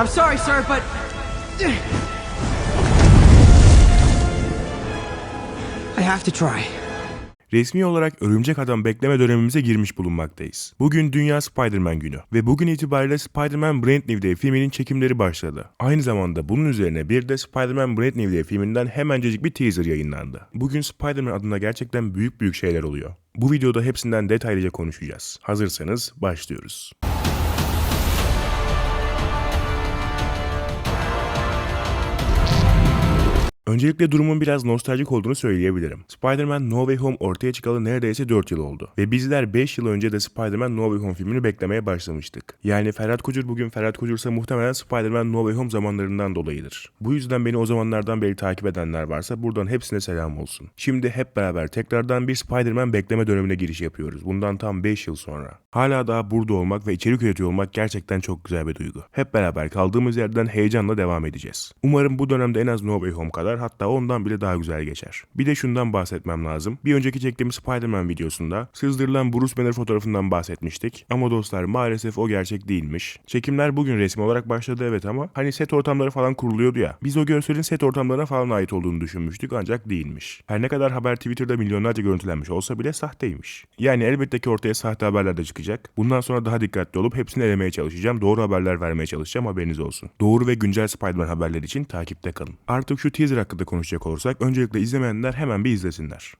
I'm sorry, sir, but I have to try. Resmi olarak Örümcek Adam bekleme dönemimize girmiş bulunmaktayız. Bugün Dünya Spider-Man günü ve bugün itibariyle Spider-Man Brand New Day filminin çekimleri başladı. Aynı zamanda bunun üzerine bir de Spider-Man Brand New Day filminden hemencecik bir teaser yayınlandı. Bugün Spider-Man adına gerçekten büyük büyük şeyler oluyor. Bu videoda hepsinden detaylıca konuşacağız. Hazırsanız başlıyoruz. Öncelikle durumun biraz nostaljik olduğunu söyleyebilirim. Spider-Man No Way Home ortaya çıkalı neredeyse 4 yıl oldu. Ve bizler 5 yıl önce de Spider-Man No Way Home filmini beklemeye başlamıştık. Yani Ferhat Kucur bugün Ferhat Kucur'sa muhtemelen Spider-Man No Way Home zamanlarından dolayıdır. Bu yüzden beni o zamanlardan beri takip edenler varsa buradan hepsine selam olsun. Şimdi hep beraber tekrardan bir Spider-Man bekleme dönemine giriş yapıyoruz. Bundan tam 5 yıl sonra. Hala daha burada olmak ve içerik üretiyor olmak gerçekten çok güzel bir duygu. Hep beraber kaldığımız yerden heyecanla devam edeceğiz. Umarım bu dönemde en az No Way Home kadar hatta ondan bile daha güzel geçer. Bir de şundan bahsetmem lazım. Bir önceki çektiğim Spider-Man videosunda sızdırılan Bruce Banner fotoğrafından bahsetmiştik. Ama dostlar maalesef o gerçek değilmiş. Çekimler bugün resmi olarak başladı evet ama hani set ortamları falan kuruluyordu ya. Biz o görselin set ortamlarına falan ait olduğunu düşünmüştük ancak değilmiş. Her ne kadar haber Twitter'da milyonlarca görüntülenmiş olsa bile sahteymiş. Yani elbette ki ortaya sahte haberler de çıkacak. Bundan sonra daha dikkatli olup hepsini elemeye çalışacağım. Doğru haberler vermeye çalışacağım haberiniz olsun. Doğru ve güncel Spider-Man haberleri için takipte kalın. Artık şu teaser hakkında konuşacak olursak öncelikle izlemeyenler hemen bir izlesinler.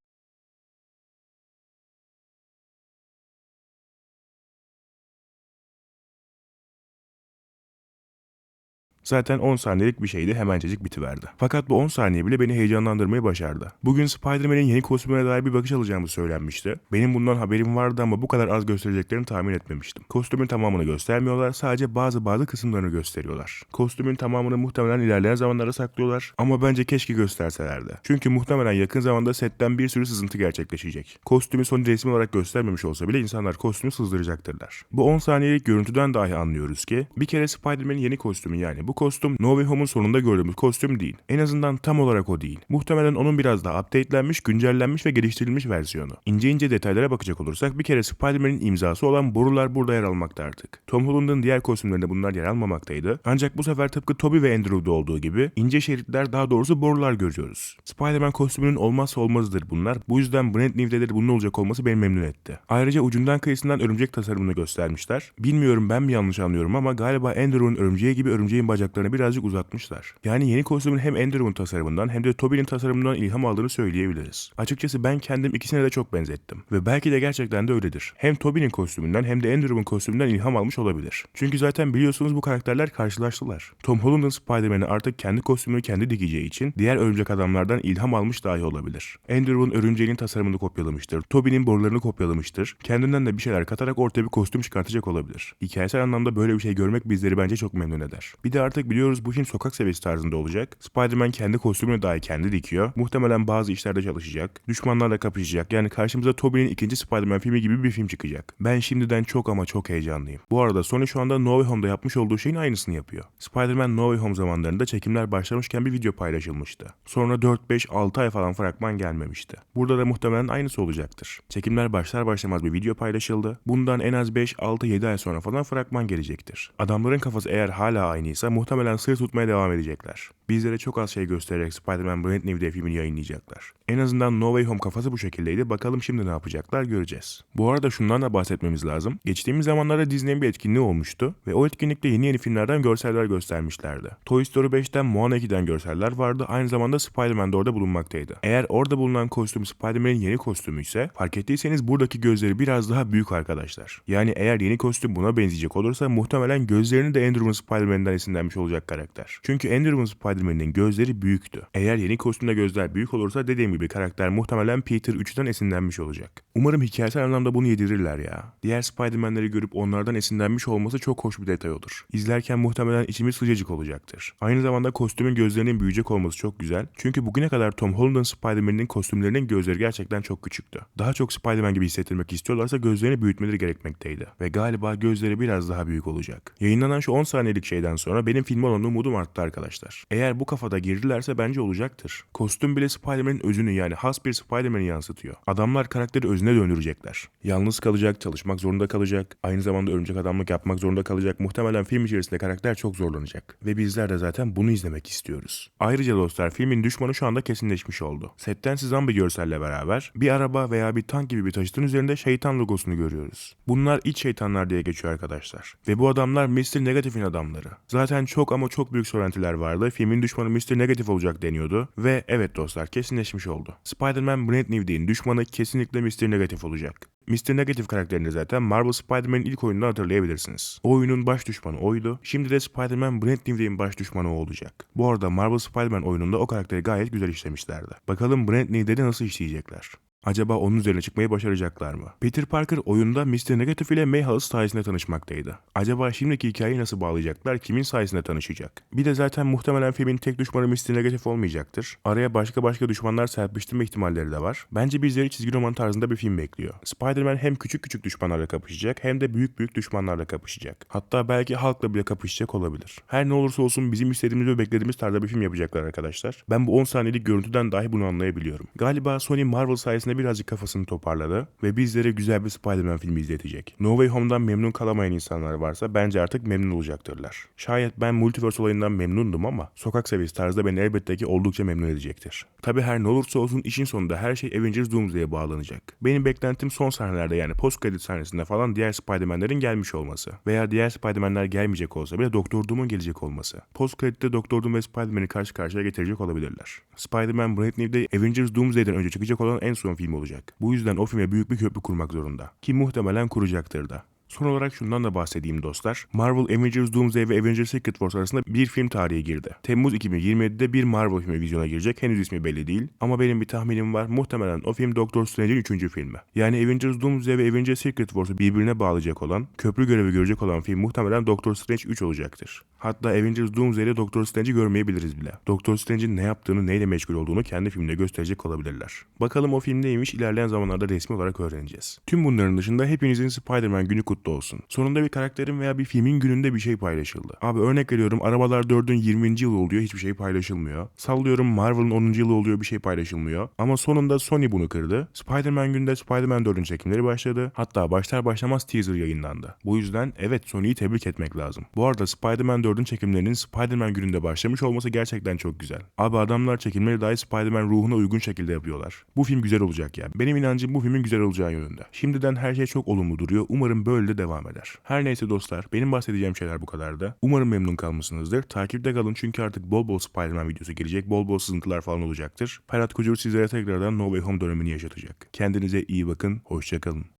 Zaten 10 saniyelik bir şeydi hemencecik bitiverdi. Fakat bu 10 saniye bile beni heyecanlandırmayı başardı. Bugün Spider-Man'in yeni kostümüne dair bir bakış alacağımı söylenmişti. Benim bundan haberim vardı ama bu kadar az göstereceklerini tahmin etmemiştim. Kostümün tamamını göstermiyorlar sadece bazı bazı kısımlarını gösteriyorlar. Kostümün tamamını muhtemelen ilerleyen zamanlara saklıyorlar ama bence keşke gösterselerdi. Çünkü muhtemelen yakın zamanda setten bir sürü sızıntı gerçekleşecek. Kostümü Sony resmi olarak göstermemiş olsa bile insanlar kostümü sızdıracaktırlar. Bu 10 saniyelik görüntüden dahi anlıyoruz ki bir kere Spider-Man'in yeni kostümü yani bu kostüm No Way Home'un sonunda gördüğümüz kostüm değil. En azından tam olarak o değil. Muhtemelen onun biraz daha updatelenmiş, güncellenmiş ve geliştirilmiş versiyonu. İnce ince detaylara bakacak olursak bir kere Spider-Man'in imzası olan borular burada yer almakta artık. Tom Holland'ın diğer kostümlerinde bunlar yer almamaktaydı. Ancak bu sefer tıpkı Tobey ve Andrew'da olduğu gibi ince şeritler daha doğrusu borular görüyoruz. Spider-Man kostümünün olmazsa olmazıdır bunlar. Bu yüzden Brand New'de de bunun olacak olması beni memnun etti. Ayrıca ucundan kıyısından örümcek tasarımını göstermişler. Bilmiyorum ben mi yanlış anlıyorum ama galiba Andrew'un örümceği gibi örümceğin bacaklarını birazcık uzatmışlar. Yani yeni kostümün hem Andrew'un tasarımından hem de Tobey'nin tasarımından ilham aldığını söyleyebiliriz. Açıkçası ben kendim ikisine de çok benzettim. Ve belki de gerçekten de öyledir. Hem Tobey'nin kostümünden hem de Andrew'un kostümünden ilham almış olabilir. Çünkü zaten biliyorsunuz bu karakterler karşılaştılar. Tom Holland'ın Spider-Man'i artık kendi kostümünü kendi dikeceği için diğer örümcek adamlardan ilham almış dahi olabilir. Andrew'un örümceğinin tasarımını kopyalamıştır. Tobey'nin borularını kopyalamıştır. Kendinden de bir şeyler katarak ortaya bir kostüm çıkartacak olabilir. Hikayesel anlamda böyle bir şey görmek bizleri bence çok memnun eder. Bir de artık biliyoruz bu film sokak seviyesi tarzında olacak. Spider-Man kendi kostümünü dahi kendi dikiyor. Muhtemelen bazı işlerde çalışacak. Düşmanlarla kapışacak. Yani karşımıza Tobey'nin ikinci Spider-Man filmi gibi bir film çıkacak. Ben şimdiden çok ama çok heyecanlıyım. Bu arada Sony şu anda No Way Home'da yapmış olduğu şeyin aynısını yapıyor. Spider-Man No Way Home zamanlarında çekimler başlamışken bir video paylaşılmıştı. Sonra 4, 5, 6 ay falan fragman gelmemişti. Burada da muhtemelen aynısı olacaktır. Çekimler başlar başlamaz bir video paylaşıldı. Bundan en az 5, 6, 7 ay sonra falan fragman gelecektir. Adamların kafası eğer hala aynıysa muhtemelen sır tutmaya devam edecekler. Bizlere çok az şey göstererek Spider-Man Brand New Day filmini yayınlayacaklar. En azından No Way Home kafası bu şekildeydi. Bakalım şimdi ne yapacaklar göreceğiz. Bu arada şundan da bahsetmemiz lazım. Geçtiğimiz zamanlarda Disney'in bir etkinliği olmuştu ve o etkinlikte yeni yeni filmlerden görseller göstermişlerdi. Toy Story 5'ten Moana 2'den görseller vardı. Aynı zamanda Spider-Man de orada bulunmaktaydı. Eğer orada bulunan kostüm Spider-Man'in yeni kostümü ise fark ettiyseniz buradaki gözleri biraz daha büyük arkadaşlar. Yani eğer yeni kostüm buna benzeyecek olursa muhtemelen gözlerini de Andrew'un Spider-Man'den esinlenmiş olacak karakter. Çünkü Andrew'un Spider-Man'in gözleri büyüktü. Eğer yeni kostümde gözler büyük olursa dediğim gibi karakter muhtemelen Peter 3'ten esinlenmiş olacak. Umarım hikayesel anlamda bunu yedirirler ya. Diğer Spider-Man'leri görüp onlardan esinlenmiş olması çok hoş bir detay olur. İzlerken muhtemelen içimiz sıcacık olacaktır. Aynı zamanda kostümün gözlerinin büyüyecek olması çok güzel. Çünkü bugüne kadar Tom Holland'ın Spider-Man'in kostümlerinin gözleri gerçekten çok küçüktü. Daha çok Spider-Man gibi hissettirmek istiyorlarsa gözlerini büyütmeleri gerekmekteydi. Ve galiba gözleri biraz daha büyük olacak. Yayınlanan şu 10 saniyelik şeyden sonra benim Spider-Man'in filmi olan umudum arttı arkadaşlar. Eğer bu kafada girdilerse bence olacaktır. Kostüm bile Spider-Man'in özünü yani has bir Spider-Man'i yansıtıyor. Adamlar karakteri özüne döndürecekler. Yalnız kalacak, çalışmak zorunda kalacak, aynı zamanda örümcek adamlık yapmak zorunda kalacak. Muhtemelen film içerisinde karakter çok zorlanacak. Ve bizler de zaten bunu izlemek istiyoruz. Ayrıca dostlar filmin düşmanı şu anda kesinleşmiş oldu. Setten sizden bir görselle beraber bir araba veya bir tank gibi bir taşıtın üzerinde şeytan logosunu görüyoruz. Bunlar iç şeytanlar diye geçiyor arkadaşlar. Ve bu adamlar Mr. Negative'in adamları. Zaten çok ama çok büyük söylentiler vardı. Filmin düşmanı Mr. Negative olacak deniyordu. Ve evet dostlar kesinleşmiş oldu. Spider-Man Brand New Day'in düşmanı kesinlikle Mr. Negative olacak. Mr. Negative karakterini zaten Marvel Spider-Man'in ilk oyununda hatırlayabilirsiniz. O oyunun baş düşmanı oydu. Şimdi de Spider-Man Brand New Day'in baş düşmanı o olacak. Bu arada Marvel Spider-Man oyununda o karakteri gayet güzel işlemişlerdi. Bakalım Brand New Day'de nasıl işleyecekler? Acaba onun üzerine çıkmayı başaracaklar mı? Peter Parker oyunda Mr. Negative ile May House sayesinde tanışmaktaydı. Acaba şimdiki hikayeyi nasıl bağlayacaklar? Kimin sayesinde tanışacak? Bir de zaten muhtemelen filmin tek düşmanı Mr. Negative olmayacaktır. Araya başka başka düşmanlar serpiştirme ihtimalleri de var. Bence bizleri çizgi roman tarzında bir film bekliyor. Spider-Man hem küçük küçük düşmanlarla kapışacak hem de büyük büyük düşmanlarla kapışacak. Hatta belki halkla bile kapışacak olabilir. Her ne olursa olsun bizim istediğimiz ve beklediğimiz tarzda bir film yapacaklar arkadaşlar. Ben bu 10 saniyelik görüntüden dahi bunu anlayabiliyorum. Galiba Sony Marvel sayesinde birazcık kafasını toparladı ve bizlere güzel bir Spider-Man filmi izletecek. No Way Home'dan memnun kalamayan insanlar varsa bence artık memnun olacaktırlar. Şayet ben Multiverse olayından memnundum ama sokak seviyesi tarzda beni elbette ki oldukça memnun edecektir. Tabi her ne olursa olsun işin sonunda her şey Avengers Doomsday'e bağlanacak. Benim beklentim son sahnelerde yani post credit sahnesinde falan diğer Spider-Man'lerin gelmiş olması. Veya diğer Spider-Man'ler gelmeyecek olsa bile Doktor Doom'un gelecek olması. Post credit'te Doktor Doom ve Spider-Man'i karşı karşıya getirecek olabilirler. Spider-Man Brand New Day Avengers Doomsday'den önce çıkacak olan en son film olacak. Bu yüzden o filme büyük bir köprü kurmak zorunda. Ki muhtemelen kuracaktır da. Son olarak şundan da bahsedeyim dostlar. Marvel Avengers Doomsday ve Avengers Secret Wars arasında bir film tarihi girdi. Temmuz 2027'de bir Marvel filmi vizyona girecek. Henüz ismi belli değil. Ama benim bir tahminim var. Muhtemelen o film Doctor Strange'in 3. filmi. Yani Avengers Doomsday ve Avengers Secret Wars'u birbirine bağlayacak olan, köprü görevi görecek olan film muhtemelen Doctor Strange 3 olacaktır. Hatta Avengers Doomsday ile Doctor Strange'i görmeyebiliriz bile. Doctor Strange'in ne yaptığını, neyle meşgul olduğunu kendi filmde gösterecek olabilirler. Bakalım o film neymiş ilerleyen zamanlarda resmi olarak öğreneceğiz. Tüm bunların dışında hepinizin Spider-Man günü kutlu olsun. Sonunda bir karakterin veya bir filmin gününde bir şey paylaşıldı. Abi örnek veriyorum Arabalar 4'ün 20. yılı oluyor hiçbir şey paylaşılmıyor. Sallıyorum Marvel'ın 10. yılı oluyor bir şey paylaşılmıyor. Ama sonunda Sony bunu kırdı. Spider-Man günde Spider-Man 4'ün çekimleri başladı. Hatta başlar başlamaz teaser yayınlandı. Bu yüzden evet Sony'yi tebrik etmek lazım. Bu arada Spider-Man 4'ün çekimlerinin Spider-Man gününde başlamış olması gerçekten çok güzel. Abi adamlar çekimleri dahi Spider-Man ruhuna uygun şekilde yapıyorlar. Bu film güzel olacak ya. Benim inancım bu filmin güzel olacağı yönünde. Şimdiden her şey çok olumlu duruyor. Umarım böyle de devam eder. Her neyse dostlar benim bahsedeceğim şeyler bu kadardı. Umarım memnun kalmışsınızdır. Takipte kalın çünkü artık bol bol Spider-Man videosu gelecek. Bol bol sızıntılar falan olacaktır. Ferhat Kucur sizlere tekrardan No Way Home dönemini yaşatacak. Kendinize iyi bakın. Hoşçakalın.